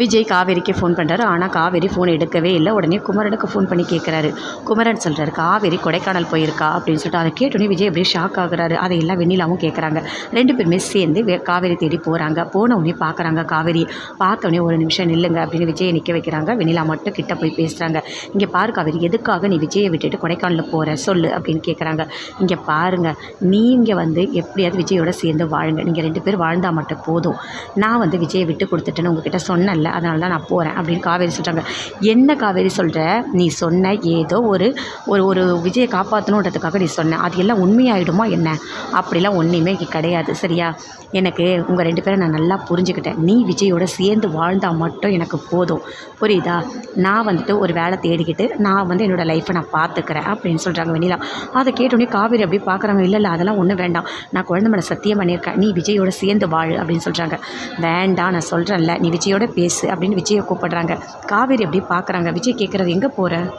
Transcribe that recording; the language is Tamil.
விஜய் காவேரிக்கு ஃபோன் பண்ணுறாரு ஆனால் காவேரி ஃபோன் எடுக்கவே இல்லை. உடனே குமரனுக்கு ஃபோன் பண்ணி கேட்குறாரு குமரன் சொல்கிறாரு காவேரி கொடைக்கானல் போயிருக்கா? அப்படின்னு சொல்லிட்டு அதை கேட்டோன்னே விஜய் அப்படியே ஷாக் ஆகுறாரு. அதை எல்லாம் வெண்ணிலாவும் கேட்குறாங்க ரெண்டு பேருமே சேர்ந்து காவேரி தேடி போகிறாங்க போன உடனே பார்க்குறாங்க காவேரி. பார்த்த ஒரு நிமிஷம் நில்லுங்க அப்படின்னு விஜயை நிற்க வைக்கிறாங்க. வெண்ணிலா மட்டும் கிட்ட போய் பேசுகிறாங்க இங்கே பாரு காவேரி எதுக்காக நீ விஜயை விட்டுட்டு கொடைக்கானல் போகிற சொல்லு அப்படின்னு கேட்குறாங்க இங்கே பாருங்க நீங்கள் வந்து எப்படியாவது விஜயோட சேர்ந்து வாழுங்க. நீங்கள் ரெண்டு பேர் வாழ்ந்தால் மட்டும் போதும். நான் வந்து விஜயை விட்டு கொடுத்துட்டேன்னு உங்ககிட்ட சொன்னேன்ல அதனால தான் நான் போகிறேன் அப்படின்னு காவேரி சொல்கிறாங்க என்ன காவேரி சொல்கிற நீ சொன்ன ஏதோ ஒரு ஒரு ஒரு விஜயை காப்பாற்றணுன்றதுக்காக நீ சொன்ன. அது எல்லாம் உண்மையாயிடுமா என்ன? அப்படிலாம் ஒன்றுமே இங்கே கிடையாது சரியா? எனக்கு உங்கள் ரெண்டு பேரும் நான் நல்லா புரிஞ்சுக்கிட்டேன். நீ விஜயோட சேர்ந்து வாழ்ந்தால் மட்டும் எனக்கு போதும். புரியுதா? நான் வந்துட்டு ஒரு வேலை தேடிக்கிட்டு நான் வந்து என்னோடய லைஃப்பை நான் பார்த்துக்கிறேன் அப்படின்னு சொல்கிறாங்க வெண்ணிலா. அதை கேட்டோடனே காவேரி அப்படி பார்க்குறாங்க இல்லை இல்லை அதெல்லாம் ஒன்றும் வேண்டாம். நான் குழந்தை மேலே சத்தியம் பண்ணியிருக்கேன் நீ விஜயோட சேர்ந்து வாழ் அப்படின்னு சொல்கிறாங்க வேண்டாம் நான் சொல்கிறேன்ல நீ விஜயோட பேச அப்படின்னு விஜயை கூப்பிடுறாங்க. காவேரி அப்படி பார்க்குறாங்க. விஜய் கேட்குறது எங்கே போகிற?